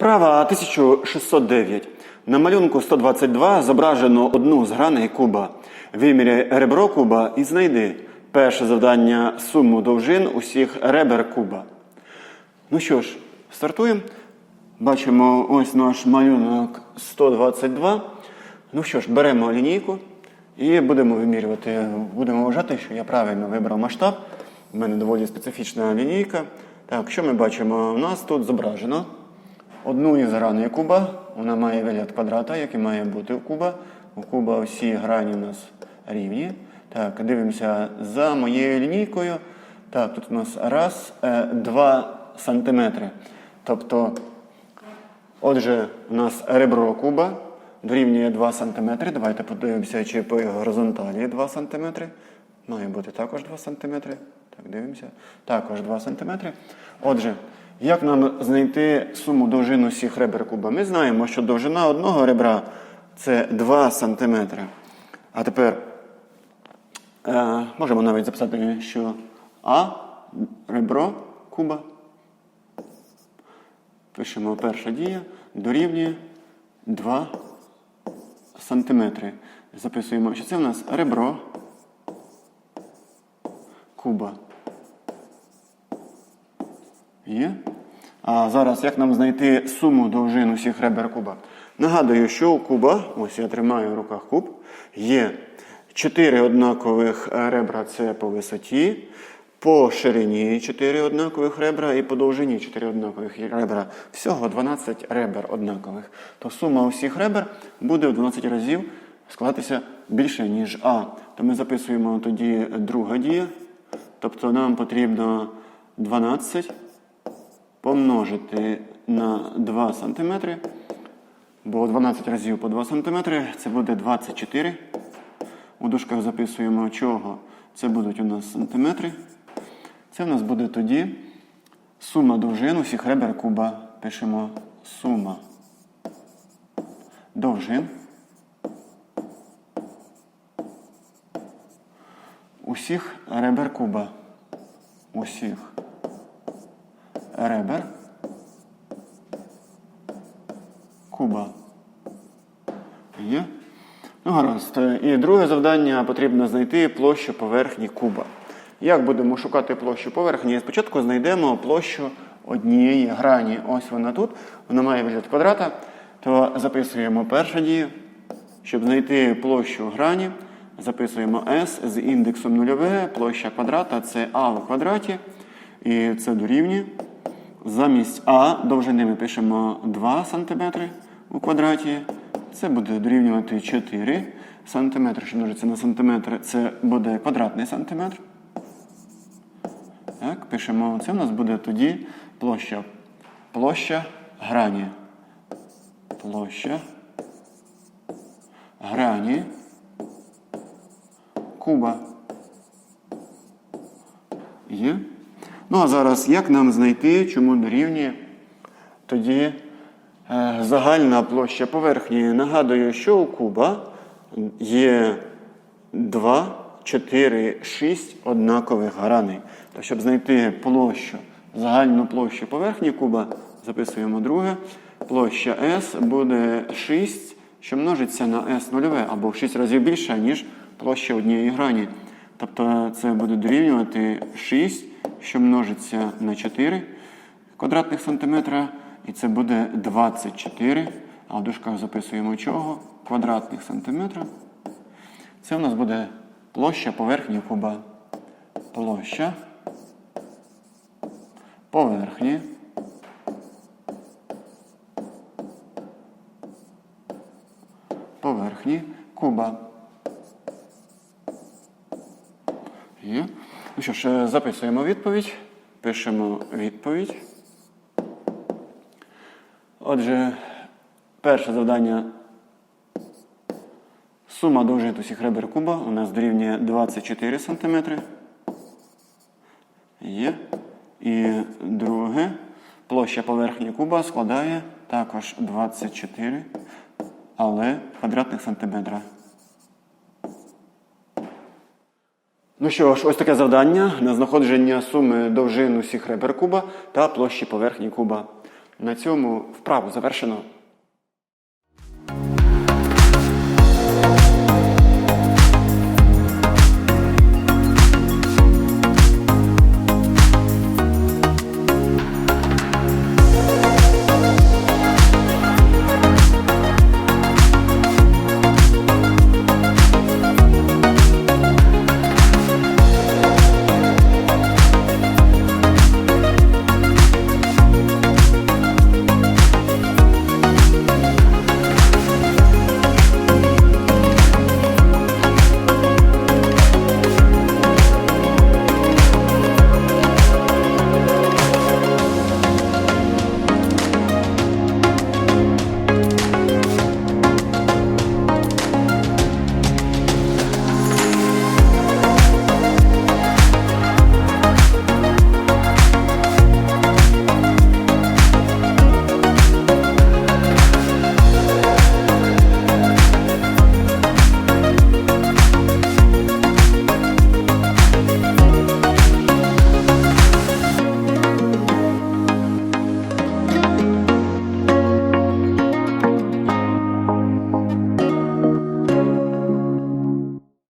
Вправа 1609. На малюнку 122 зображено одну з граней куба. Виміряй ребро куба і знайди перше завдання суму довжин усіх ребер куба. Ну що ж, стартуємо. Бачимо ось наш малюнок 122. Ну що ж, беремо лінійку і будемо вимірювати. Будемо вважати, що я правильно вибрав масштаб. У мене доволі специфічна лінійка. Так, що ми бачимо? У нас тут зображено одну із граней куба. Вона має вигляд квадрата, який має бути у куба. У куба всі грані у нас рівні. Так, дивимося за моєю лінійкою. Так, тут у нас раз, е, два сантиметри. Тобто, отже, у нас ребро куба дорівнює 2 см. Давайте подивимося, чи по горизонталі 2 см. Має бути також 2 см. Так, дивимося. Також 2 см. Отже, як нам знайти суму довжину всіх ребер куба? Ми знаємо, що довжина одного ребра це 2 см. А тепер е, можемо навіть записати, що А ребро куба. Пишемо перша дія дорівнює 2 сантиметри. Записуємо, що це в нас ребро куба. Є. А зараз як нам знайти суму довжин усіх ребер куба? Нагадую, що у куба, ось я тримаю в руках куб, є 4 однакових ребра це по висоті, по ширині 4 однакових ребра і по довжині 4 однакових ребра. Всього 12 ребер однакових. То сума усіх ребер буде в 12 разів складатися більше, ніж А. То ми записуємо тоді друга дія. Тобто нам потрібно 12 помножити на 2 см. Бо 12 разів по 2 см це буде 24. У дужках записуємо чого. Це будуть у нас сантиметри. Це в нас буде тоді сума довжин усіх ребер куба. Пишемо сума довжин усіх ребер куба. Усіх ребер куба. Є? Ну, гаразд. І друге завдання потрібно знайти площу поверхні куба. Як будемо шукати площу поверхні? Спочатку знайдемо площу однієї грані. Ось вона тут. Вона має вигляд квадрата. То записуємо перша дія. Щоб знайти площу грані, записуємо S з індексом нульове. Площа квадрата це А в квадраті. І це дорівнює. Замість А довжини ми пишемо 2 см у квадраті. Це буде дорівнювати 4 см, що множиться на сантиметр, це буде квадратний сантиметр. Так, пишемо, це у нас буде тоді площа. Площа грані. Площа грані куба. Є? Ну, а зараз як нам знайти, чому дорівнює тоді е, загальна площа поверхні? Нагадую, що у куба є 2, 4, 6 однакових граней. То щоб знайти площу, загальну площу поверхні куба, записуємо друге. Площа S буде 6, що множиться на S нульове, або в 6 разів більше, ніж площа однієї грані. Тобто це буде дорівнювати 6, що множиться на 4 квадратних сантиметра, і це буде 24. А в дужках записуємо чого? Квадратних сантиметра. Це у нас буде площа поверхні куба. Площа поверхні. Поверхні куба. Є. Ну що ж, е, записуємо відповідь. Пишемо відповідь. Отже, перше завдання. Сума довжин усіх ребер куба у нас дорівнює 24 см. Є. І друге. Площа поверхні куба складає також 24, але квадратних сантиметра. Ну що ж, ось таке завдання на знаходження суми довжин усіх ребер куба та площі поверхні куба. На цьому вправу завершено.